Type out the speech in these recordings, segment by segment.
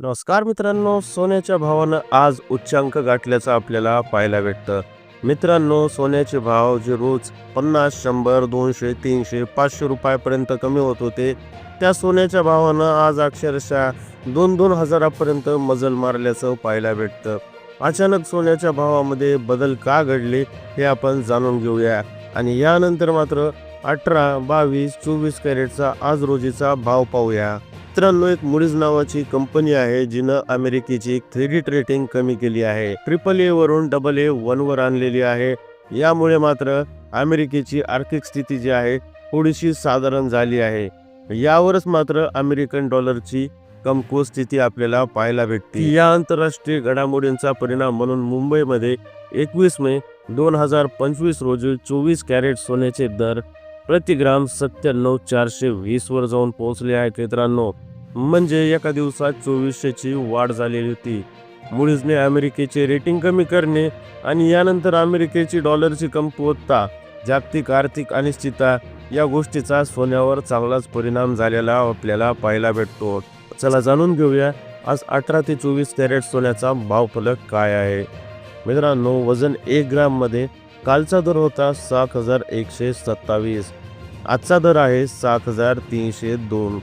नमस्कार मित्रांनो सोन्याच्या भावानं आज उच्चांक गाठल्याचं आपल्याला पाहायला भेटतं. मित्रांनो सोन्याचे भाव जे रोज पन्नास शंभर दोनशे तीनशे पाचशे रुपयापर्यंत कमी होत होते त्या सोन्याच्या भावानं आज अक्षरशः दोन दोन हजारापर्यंत मजल मारल्याचं पाहायला भेटतं. अचानक सोन्याच्या भावामध्ये बदल का घडले हे आपण जाणून घेऊया. आणि यानंतर मात्र अठरा बावीस चोवीस कॅरेटचा आज रोजीचा भाव पाहूया. मित्रांनो एक मुडीज नावाची कंपनी आहे जिनं अमेरिकेची क्रेडिट रेटिंग कमी केली आहे. ट्रिपल ए वरून डबल ए वन वर आणलेली आहे. यामुळे मात्र अमेरिकेची आर्थिक स्थिती जी आहे थोडीशी साधारण झाली आहे. यावरच मात्र अमेरिकन डॉलरची कमकुवत स्थिती आपल्याला पाहायला भेटते. या आंतरराष्ट्रीय घडामोडींचा परिणाम म्हणून मुंबईमध्ये एकवीस मे दोन हजार पंचवीस रोजी चोवीस कॅरेट सोन्याचे दर प्रति ग्राम सत्त्याण्णव चारशे वीस वर जाऊन पोहोचले आहेत मित्रांनो. म्हणजे एका दिवसात चोवीसशेची वाढ झालेली होती. मुळीजने अमेरिकेचे रेटिंग कमी करणे आणि यानंतर अमेरिकेची डॉलरची कमकुवत्ता जागतिक आर्थिक अनिश्चितता या गोष्टीचा सोन्यावर चांगलाच परिणाम झालेला आपल्याला पाहायला भेटतो. चला जाणून घेऊया आज अठरा ते चोवीस कॅरेट सोन्याचा भाव फलक काय आहे? मित्रांनो वजन एक ग्राममध्ये कालचा दर होता सात हजार एकशे सत्तावीस. आजचा दर आहे सात हजार तीनशे दोन.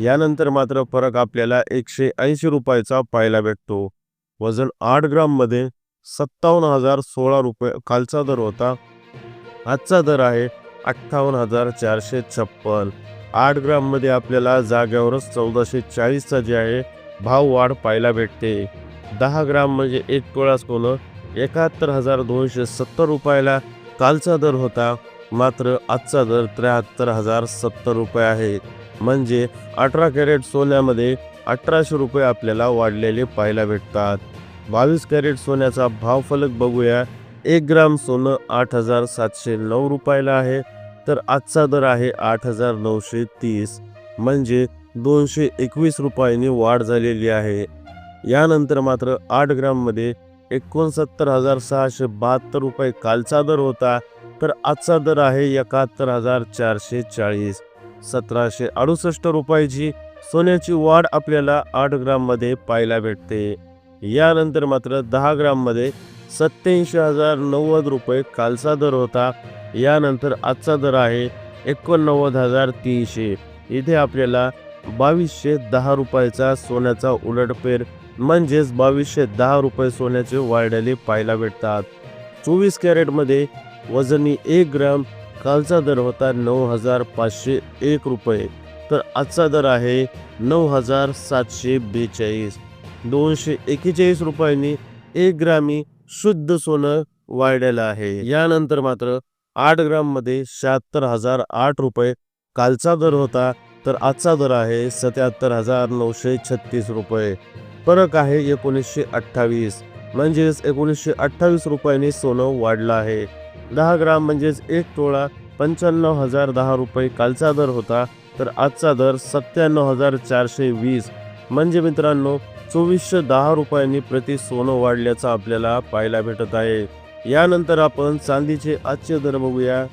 यानंतर मात्र फरक आपल्याला एकशे ऐंशी रुपयाचा पाहायला भेटतो. वजन आठ ग्राममध्ये सत्तावन्न हजार सोळा रुपये कालचा दर होता. आजचा दर आहे अठ्ठावन्न हजार चारशे छप्पन. आठ ग्राममध्ये आपल्याला जाग्यावरच चौदाशे चाळीसचा जे आहे भाव वाढ पाहायला भेटते. दहा ग्राम म्हणजे एक तोळा सोनं एकाहत्तर हजार दोनशे सत्तर रुपयाला कालचा दर होता मात्र आजचा दर त्र्याहत्तर हजार सत्तर रुपये आहे. म्हणजे अठरा कॅरेट सोन्यामध्ये अठराशे रुपये आपल्याला वाढलेले पाहायला भेटतात. बावीस कॅरेट सोन्याचा भाव फलक बघूया. एक ग्राम सोनं आठ हजार सातशे नऊ रुपयाला आहे तर आजचा दर आहे आठ हजार नऊशे तीस. म्हणजे दोनशे एकवीस रुपयांनी वाढ झालेली आहे. यानंतर मात्र आठ ग्राममध्ये एकोणसत्तर हजार सहाशे बहात्तर रुपये कालचा दर होता तर आजचा दर आहे एकाहत्तर हजार चारशे चाळीस. सतराशे अडुसष्ट रुपयाची सोन्याची वाढ आपल्याला आठ ग्राममध्ये पाहायला भेटते. यानंतर मात्र दहा ग्राममध्ये सत्याऐंशी हजार नव्वद रुपये कालचा दर होता. यानंतर आजचा दर आहे एकोणनव्वद हजार तीनशे. इथे आपल्याला बावीसशे दहा रुपयाचा सोन्याचा उलटफेर म्हणजेच बावीसशे दहा रुपये सोन्याचे वाढलेले पाहायला भेटतात. चोवीस कॅरेटमध्ये वजनी एक ग्राम कालचा दर होता नऊ हजार पाचशे एक रुपये तर आजचा दर आहे नऊ हजार सातशे बेचाळीस. दोनशे एक्केचाळीस रुपयांनी एक ग्रामी शुद्ध सोनं वाढलेलं आहे. यानंतर मात्र आठ ग्राममध्ये शहात्तर हजार आठ रुपये कालचा दर होता तर आजचा दर आहे सत्याहत्तर हजार नऊशे छत्तीस रुपये. फरक आहे एकोणीसशे अठ्ठावीस. म्हणजेच एकोणीसशे अठ्ठावीस रुपयांनी सोनं वाढलं आहे. दहा ग्राम म्हणजेच एक तोळा पंच्याण्णव हजार दहा रुपये कालचा दर होता तर आजचा दर सत्त्याण्णव हजार चारशे वीस. म्हणजे मित्रांनो चोवीसशे दहा रुपयांनी प्रति सोनं वाढल्याचं आपल्याला पाहायला भेटत आहे. यानंतर आपण चांदीचे आजचे दर बघूया.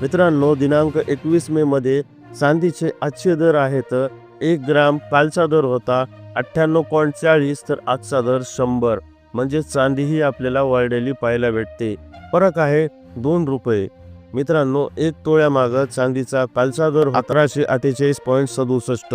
मित्रांनो दिनांक एकवीस मे मध्ये चांदीचे आजचे दर आहेत एक ग्राम कालचा दर होता अठ्ठ्याण्णव पॉईंट चाळीस तर आजचा दर शंभर. म्हणजे चांदी ही आपल्याला वाढलेली पाहायला भेटते. फरक आहे दोन रुपये. मित्रांनो एक तोळ्या मागं चांदीचा कालचा दर अकराशे अठ्ठेचाळीस पॉईंट सदुसष्ट.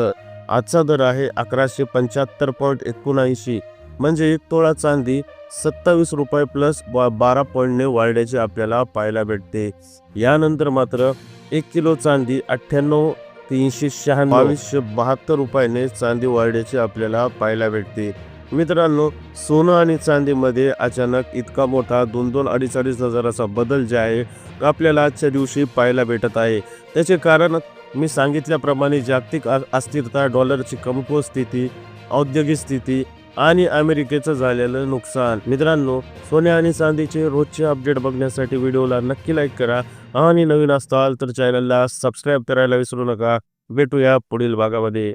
आजचा दर आहे अकराशे पंच्याहत्तर पॉईंट एकोणऐंशी. म्हणजे एक तोळा चांदी सत्तावीस रुपये प्लस बारा पॉईंटने वाढल्याचे आपल्याला पाहायला भेटते. यानंतर मात्र एक किलो चांदी अठ्ठ्याण्णव तीनशे शहाण्णव. बावीसशे बहात्तर रुपयाने चांदी वाढल्याचे आपल्याला पाहायला भेटते. मित्रांनो सोनं आणि चांदीमध्ये अचानक इतका मोठा दोन दोन अडीच अडीच हजाराचा बदल जे आहे आपल्याला आजच्या दिवशी पाहायला भेटत आहे. त्याचे कारण मी सांगितल्याप्रमाणे जागतिक अस्थिरता डॉलरची कमकुवत स्थिती औद्योगिक स्थिती आणि अमेरिकेचं झालेलं नुकसान. मित्रांनो सोन्या आणि चांदीचे रोजचे अपडेट बघण्यासाठी व्हिडिओला नक्की लाईक करा. आणि नवीन असताल तर चॅनलला सबस्क्राईब करायला विसरू नका. भेटूया पुढील भागामध्ये.